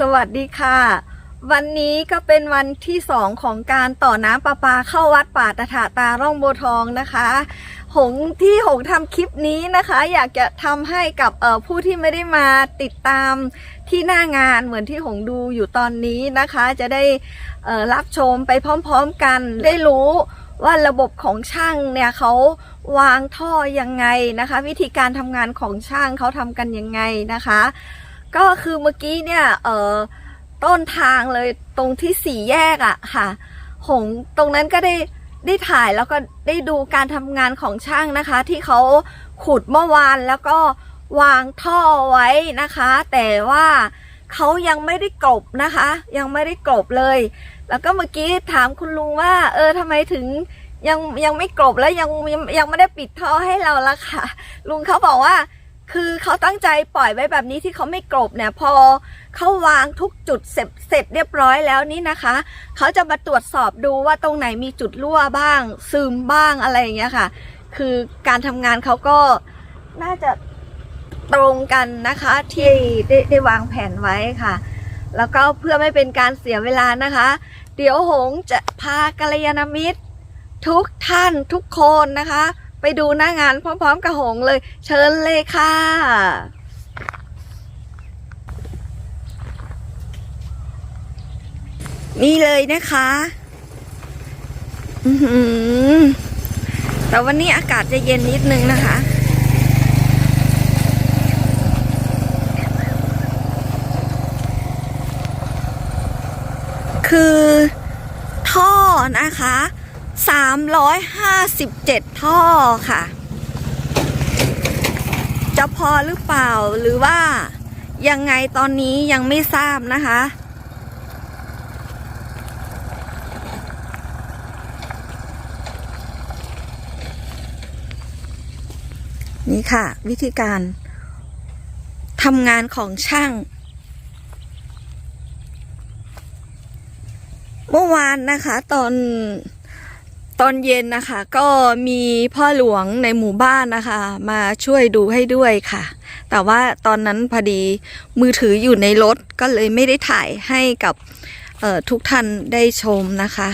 สวัสดีค่ะ วันนี้ก็เป็นวันที่สองของการต่อน้ำประปาเข้าวัดป่าตถาตาร่องโบทองนะคะ หงที่หงทำคลิปนี้นะคะ อยากจะทำให้กับผู้ที่ไม่ได้มาติดตามที่หน้างานเหมือนที่หงดูอยู่ตอนนี้นะคะ จะได้รับชมไปพร้อมๆกันได้รู้ว่าระบบของช่างเนี่ยเขาวางท่อยังไงนะคะ วิธีการทำงานของช่างเขาทำกันยังไงนะคะ ก็คือเมื่อกี้เนี่ยเออต้นทางเลยตรงที่สี่แยกอะค่ะ หงตรงนั้นก็ได้ได้ถ่ายแล้วก็ได้ดูการทำงานของช่างนะคะ ที่เขาขุดเมื่อวานแล้วก็วางท่อไว้นะคะ แต่ว่าเขายังไม่ได้กลบนะคะ ยังไม่ได้กลบเลย แล้วก็เมื่อกี้ถามคุณลุงว่า เออทำไมถึงยังยังไม่กลบแล้วยังยังยังไม่ได้ปิดท่อให้เราละค่ะ ลุงเขาบอกว่า คือเขาตั้งใจปล่อยไว้แบบนี้ที่เขาไม่กลบเนี่ยพอเขาวางทุกจุดเสร็จเสร็จเรียบร้อยแล้วนี่นะคะ เขาจะมาตรวจสอบดูว่าตรงไหนมีจุดรั่วบ้าง ซึมบ้างอะไรอย่างเงี้ยค่ะ คือการทำงานเขาก็น่าจะตรงกันนะคะที่ได้ได้วางแผนไว้ค่ะ แล้วก็เพื่อไม่เป็นการเสียเวลานะคะ เดี๋ยวหงจะพากัลยาณมิตร ทุกท่านทุกคนนะคะ ไปดูหน้างานพร้อม ๆ กับหงเลย เชิญเลยค่ะ นี่เลยนะคะแต่วันนี้อากาศจะเย็นนิดนึงนะคะคือท่อนะคะ 357 ท่อค่ะจะพอหรือเปล่าหรือว่ายังไงตอนนี้ยังไม่ทราบนะคะ นี่ค่ะ วิธีการทำงานของช่าง เมื่อวานนะคะ ตอน ตอนเย็นนะคะ ก็มีพ่อหลวงในหมู่บ้านนะคะ มาช่วยดูให้ด้วยค่ะ แต่ว่าตอนนั้นพอดีมือถืออยู่ในรถก็เลยไม่ได้ถ่ายให้กับทุกท่านได้ชมนะคะ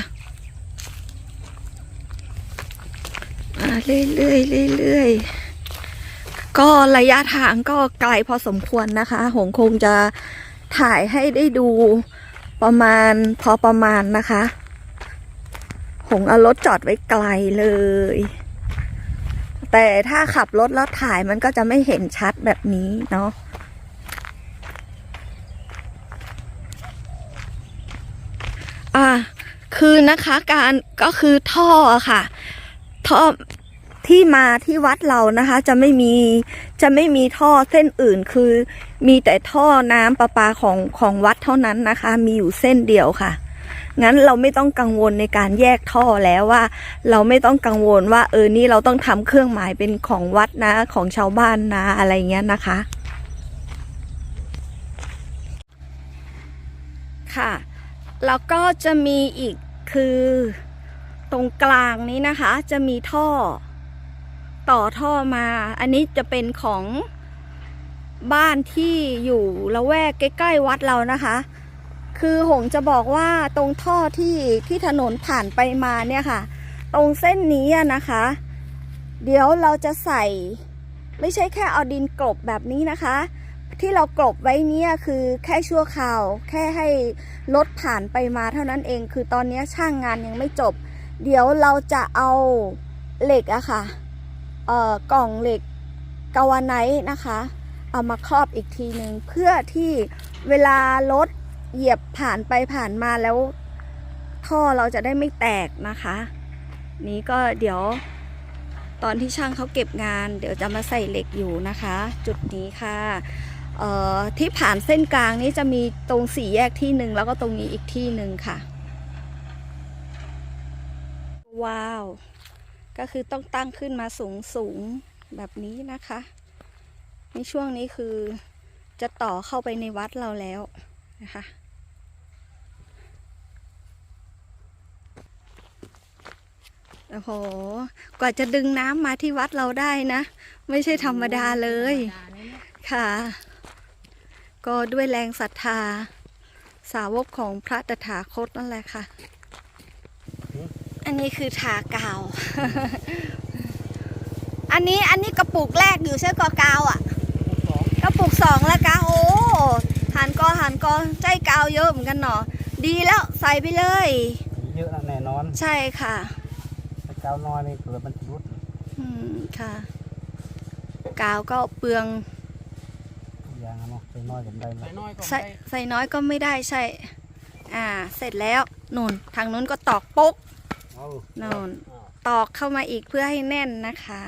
อ่าเรื่อยๆเรื่อยๆก็ระยะทางก็ไกลพอสมควรนะคะ หงคงจะถ่ายให้ได้ดูประมาณพอประมาณนะคะ หงเอารถจอดไว้ไกลเลย แต่ถ้าขับรถแล้วถ่ายมันก็จะไม่เห็นชัดแบบนี้เนาะอ่าคือนะคะการก็คือท่อค่ะ ท่อที่มาที่วัดเรานะคะ จะไม่มีจะไม่มีท่อเส้นอื่นคือมีแต่ท่อน้ำประปาของของวัดเท่านั้นนะคะ มีอยู่เส้นเดียวค่ะ งั้นเราไม่ต้องกังวลในการแยกท่อแล้วว่า เราไม่ต้องกังวลว่า เออนี่เราต้องทำเครื่องหมายเป็นของวัดนะของชาวบ้านนะอะไรเงี้ยนะคะ ค่ะ แล้วก็จะมีอีกคือตรงกลางนี้นะคะ จะมีท่อ ต่อท่อมา อันนี้จะเป็นของบ้านที่อยู่ละแวกใกล้ ๆ วัดเรานะคะ คือหงจะบอกว่าตรงท่อที่ที่ถนนผ่านไปมาเนี่ยค่ะ ตรงเส้นนี้นะคะ เดี๋ยวเราจะใส่ ไม่ใช่แค่เอาดินกลบแบบนี้นะคะ ที่เรากลบไว้เนี่ยคือแค่ชั่วคราว แค่ให้รถผ่านไปมาเท่านั้นเอง คือตอนนี้ช่างงานยังไม่จบ เดี๋ยวเราจะเอาเหล็กอะค่ะเอ่อกล่องเหล็กกาวาไนท์นะคะ เอามาครอบอีกทีหนึ่งเพื่อที่เวลารถ เหยียบผ่านไปผ่านมาแล้ว ท่อเราจะได้ไม่แตกนะคะ นี้ก็เดี๋ยวตอนที่ช่างเขาเก็บงาน เดี๋ยวจะมาใส่เหล็กอยู่นะคะ จุดนี้ค่ะที่ผ่านเส้นกลางนี้จะมีตรงสี่แยกที่หนึ่งแล้วก็ตรงนี้อีกที่หนึ่งค่ะ ว้าว ก็คือต้องตั้งขึ้นมาสูงสูงแบบนี้นะคะในช่วงนี้คือจะต่อเข้าไปในวัดเราแล้วนะคะ โอ้โห กว่าจะดึงน้ำมาที่วัดเราได้นะ ไม่ใช่ธรรมดาเลย ค่ะ ก็ด้วยแรงศรัทธา สาวกของพระตถาคตนั่นแหละค่ะ อันนี้คือทากาว อันนี้อันนี้กระปุกแรกอยู่ใช่กอกาวอะ กระปุกสองแล้วกะโอ้หันกอหันกอใจกาวเยอะเหมือนกันเนาะดีแล้วใส่ไปเลย เยอะนะแน่นอน ใช่ค่ะ ถ้าเก้าน้อยนี่เผื่อมันจะรุดอืมค่ะ กาวก็เปลืองทุกอย่างอะเนาะใส่น้อยกันได้ไหมใส่น้อยก็ใส่ได้ใส่น้อยก็ไม่ได้ใช่ อ่า เสร็จแล้วนุ่นทางนู้นก็ตอกปุ๊กเอา นุ่นตอกเข้ามาอีกเพื่อให้แน่นนะคะ